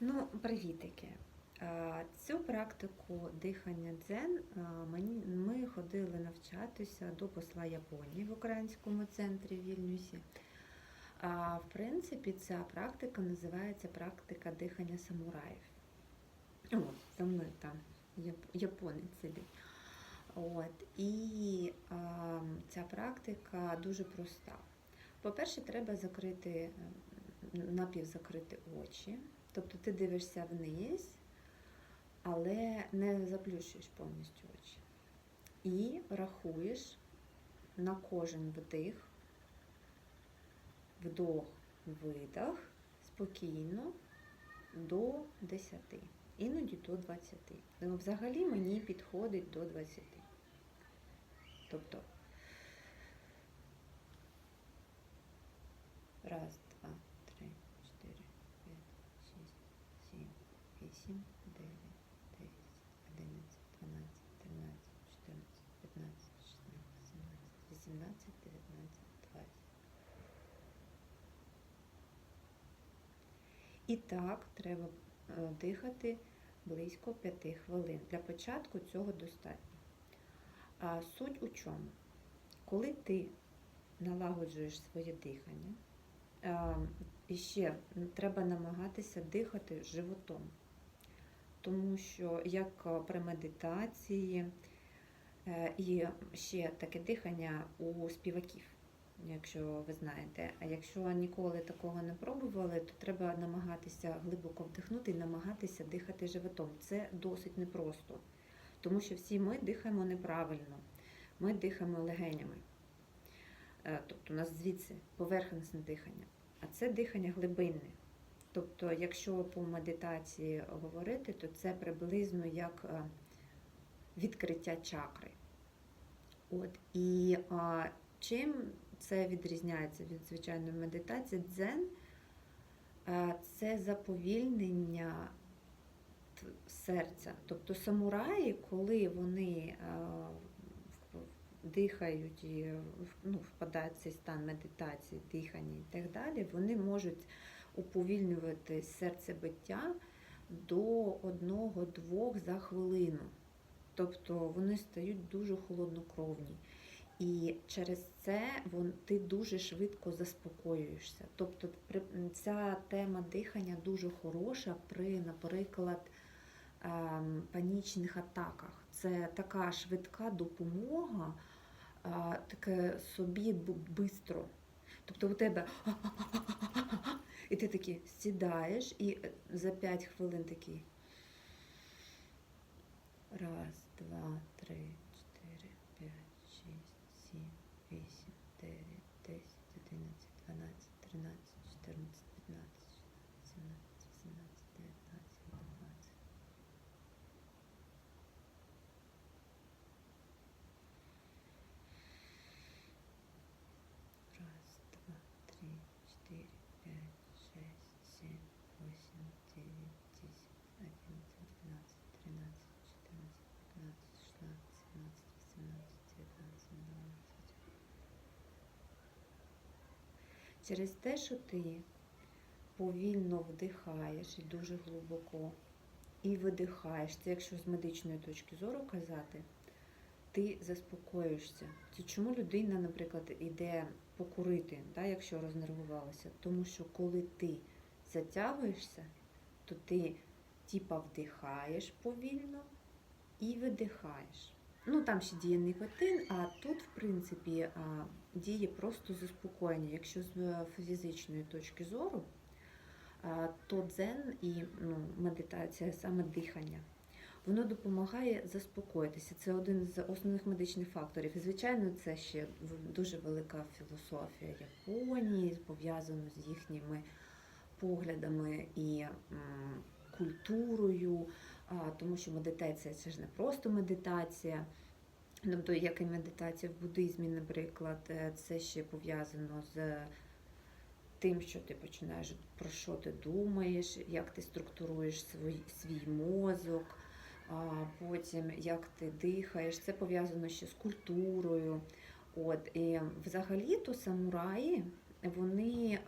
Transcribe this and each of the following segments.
Ну, привітики. Цю практику дихання дзен ми ходили навчатися до посла Японії в українському центрі в Вільнюсі. В принципі, ця практика називається практика дихання самураїв. О, за мною там яп- японець сидить. От. І ця практика дуже проста. По-перше, треба закрити, напівзакрити очі. Тобто ти дивишся вниз, але не заплющуєш повністю очі. І рахуєш на кожен вдих, вдох, видох спокійно до 10, іноді до 20. Ну, взагалі мені підходить до 20. Тобто І так треба е, дихати близько 5 хвилин. Для початку цього достатньо. А суть у чому? Коли ти налагоджуєш своє дихання, е, і ще треба намагатися дихати животом. Тому що як е, при медитації і ще таке дихання у співаків, якщо ви знаєте. А якщо ніколи такого не пробували, то треба намагатися глибоко вдихнути і намагатися дихати животом. Це досить непросто, тому що всі ми дихаємо неправильно. Ми дихаємо легенями. Е, Тобто у нас звідси поверхностне дихання. А це дихання глибинне. Тобто, якщо по медитації говорити, то це приблизно як е, відкриття чакри. От, і а, чим це відрізняється від звичайної медитації? Дзен це заповільнення серця. Тобто самураї, коли вони в- дихають і ну, впадають в цей стан медитації, дихання і так далі, вони можуть уповільнювати серцебиття до одного-двох за хвилину. Тобто вони стають дуже холоднокровні. І через це вон, ти дуже швидко заспокоюєшся. Тобто ця тема дихання дуже хороша при, наприклад, ем, панічних атаках. Це така швидка допомога, е, таке собі бистро. Тобто у тебе і ти такий сідаєш, і за 5 хвилин такий. Раз, два, три, Через те, що ти повільно вдихаєш і дуже глибоко, і видихаєш, це якщо з медичної точки зору казати, ти заспокоїшся. Це чому людина, наприклад, іде покурити, да, якщо рознервувалася? Тому що коли ти затягуєшся, то ти типа вдихаєш повільно і видихаєш. Ну там ще діє нікотин, а тут, в принципі, діє просто заспокоєння. Якщо з е, фізичної точки зору, то дзен і ну, медитація, саме дихання. Воно допомагає заспокоїтися. Це один з основних медичних факторів. Звичайно, це ще дуже велика філософія Японії, пов'язана з їхніми поглядами і культурою, тому що медитація це ж не просто медитація. Тобто, як і медитація в буддизмі, наприклад, е, це ще пов'язано з тим, що ти починаєш про що ти думаєш, як ти структуруєш свій, свій мозок, а потім як ти дихаєш. Це пов'язано ще з культурою. От, і взагалі-то самураї вони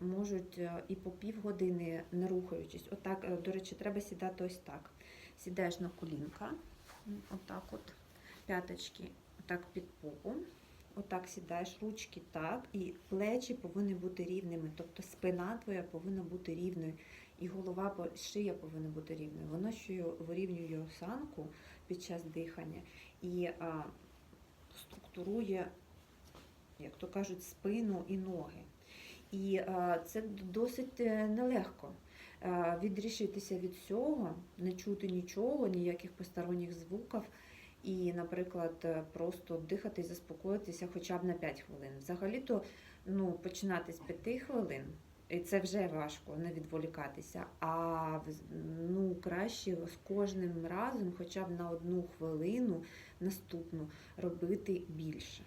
можуть е, і по півгодини не рухаючись. Отак, е, до речі, треба сідати ось так. Сідаєш на колінка, отак от, п'яточки, отак під попу. Отак сідаєш, ручки так, і плечі повинні бути рівними, тобто спина твоя повинна бути рівною, і голова, шия повинна бути рівною. Воно ще вирівнює осанку під час дихання і а, структурує, як то кажуть, спину і ноги. І а, це досить е, нелегко е, відрішитися від цього, не чути нічого, ніяких посторонніх звуків. І, наприклад, е, просто дихати і заспокоїтися хоча б на 5 хвилин. Взагалі-то ну, починати з 5 хвилин, і це вже важко не відволікатися. А ну, краще з кожним разом, хоча б на одну хвилину наступну, робити більше.